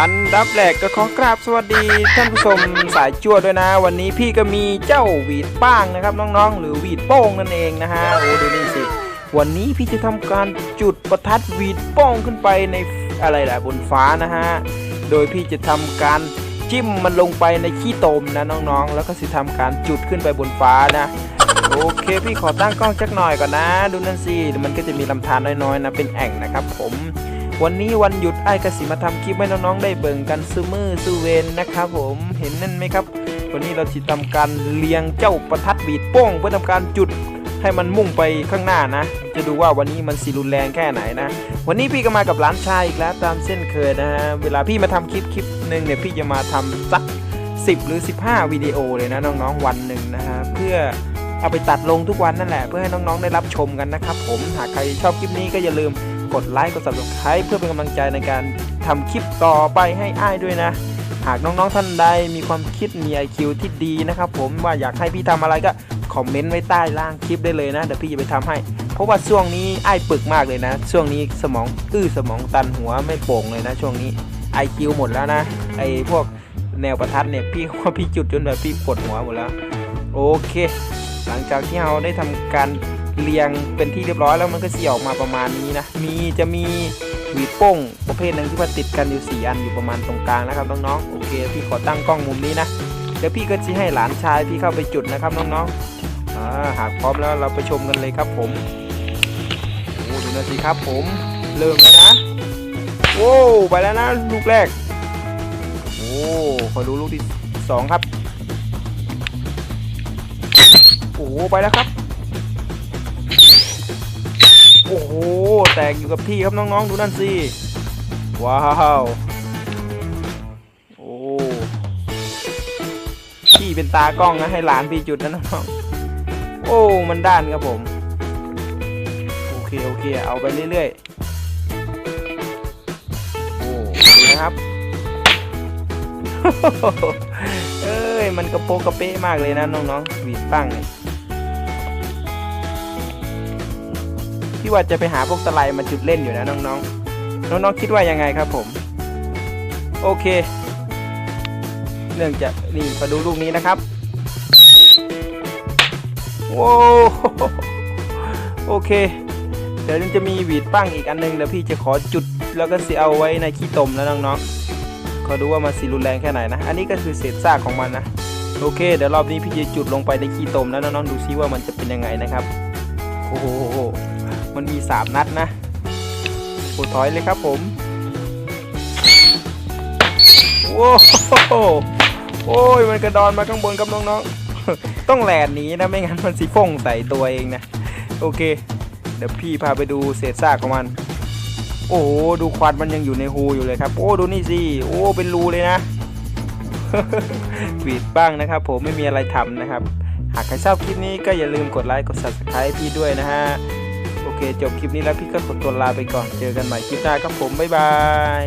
อันดับแรกก็ขอกราบสวัสดีท่านผู้ชมสายจวดด้วยนะ วันนี้พี่ก็มีเจ้าหวีดป้างนะครับน้องๆ หรือหวีดโป้งนั่นเองนะฮะโอ้ดูนี่สิ วันนี้พี่จะทำการจุดประทัดหวีดโป้งขึ้นไปในอะไรล่ะบนฟ้านะฮะโดยพี่จะทำการจิ้มมันลงไปในขี้ตมนะน้องๆ แล้วก็สิทำการจุดขึ้นไปบนฟ้านะโอเค พี่ขอตั้งกล้องจักหน่อยก่อนนะ ดูนั่นสิมันก็จะมีลำธารน้อยๆนะเป็นแอ่งนะครับผม วันนี้วันหยุดไอ้กสิมาทำคลิปให้น้องๆได้เบิ่งกันซูมือซูเวนนะครับผมเห็นนั่นไหมครับ วันนี้เราจะทำการเลียงเจ้าประทัดบีดโป้งเพื่อทำการจุดให้มันมุ่งไปข้างหน้านะ จะดูว่าวันนี้มันสิรุนแรงแค่ไหนนะ วันนี้พี่ก็มากับหลานชายอีกแล้วตามเส้นเคยนะฮะ เวลาพี่มาทำคลิปคลิปหนึ่งเนี่ยพี่จะมาทำสัก 10 หรือ 15 วิดีโอเลยนะน้องๆวันหนึ่งนะฮะเพื่อเอาไปตัดลงทุกวันนั่นแหละ เพื่อให้น้องๆได้รับชมกันนะครับผม หากใครชอบคลิปนี้ก็อย่าลืม กดไลค์กด subscribe เพื่อเป็นกำลังใจในการทำคลิปต่อไปให้อ้ายด้วยนะ หากน้องๆท่านใดมีความคิดมี IQ ที่ดีนะครับผมว่าอยากให้พี่ทำอะไรก็คอมเมนต์ไว้ใต้ล่างคลิปได้เลยนะเดี๋ยวพี่จะไปทำให้ เพราะว่าช่วงนี้ไอ้ายปึกมากเลยนะ ช่วงนี้สมองอื้อสมองตันหัวไม่โป่งเลยนะ ช่วงนี้ IQ หมดแล้วนะ ไอ้พวกแนวประทัดเนี่ยพี่ว่าพี่จุดจนแบบพี่ปวดหัวหมดแล้ว โอเค หลังจากที่เราได้ทำการ เรียงเป็นที่เรียบร้อยแล้วมันก็เสียออกมาประมาณนี้นะ มีจะมีหวีโป้งประเภทหนึ่งที่ว่าติดกันอยู่สี่อันอยู่ประมาณตรงกลางนะครับน้องๆ โอเค พี่ขอตั้งกล้องมุมนี้นะ เดี๋ยวพี่ก็จะให้หลานชายพี่เข้าไปจุดนะครับน้องๆหากพร้อมแล้วเราไปชมกันเลยครับผมโอ้ดูนะสิครับผม เริ่มแล้วนะโว้ไปแล้วนะลูกแรก โอ้ขอดูลูกที่สองครับ โอ้ไปแล้วครับ โอ้โห แตกอยู่กับที่ครับน้องๆ ดูนั่นสิ ว้าว โอ้พี่เป็นตากล้องนะให้หลานพี่จุดนะน้องโอ้ มันด้านครับผม โอเค โอเค เอาไปเรื่อยๆ โอ้ดูนะครับเอ้ย มันกระโปงกระเป๊ะมากเลยนะน้องๆวีดตั้งเนี่ย พี่ว่าจะไปหาพวกสไลด์มาจุดเล่นอยู่นะน้องๆ น้องๆคิดว่ายังไงครับผม โอเคเนื่องจากนี่มาดูลูกนี้นะครับโว้วโอเค เดี๋ยวจะมีหวีดปั้งอีกอันนึงเดี๋ยวพี่จะขอจุดแล้วก็เสิเอาไว้ในขี้ตมแล้วน้องๆขอดูว่ามันสีรุนแรงแค่ไหนนะ อันนี้ก็คือเศษซากของมันนะ โอเค เดี๋ยวรอบนี้พี่จะจุดลงไปในขี้ตมแล้วน้องๆดูซิว่ามันจะเป็นยังไงนะครับ โอ้โห มันมีสามนัดนะโอ้ถอยเลยครับผมโว้โหโอ้ยมันกระดอนมาข้างบนครับน้องๆ ต้องแหลนหนีนะไม่งั้นมันสิฟงใส่ตัวเองนะ โอเค เดี๋ยวพี่พาไปดูเศษซากของมัน โอ้โหดูควันมันยังอยู่ในรูอยู่เลยครับ โอ้ดูนี่สิโอ้เป็นรูเลยนะหวีดบ้างนะครับ ผมไม่มีอะไรทำนะครับ หากใครชอบคลิปนี้ก็อย่าลืมกดไลค์กด subscribe พี่ด้วยนะฮะ โอเค จบคลิปนี้แล้วพี่ก็ขอตัวลาไปก่อน เจอกันใหม่คลิปหน้าครับผม บ๊ายบาย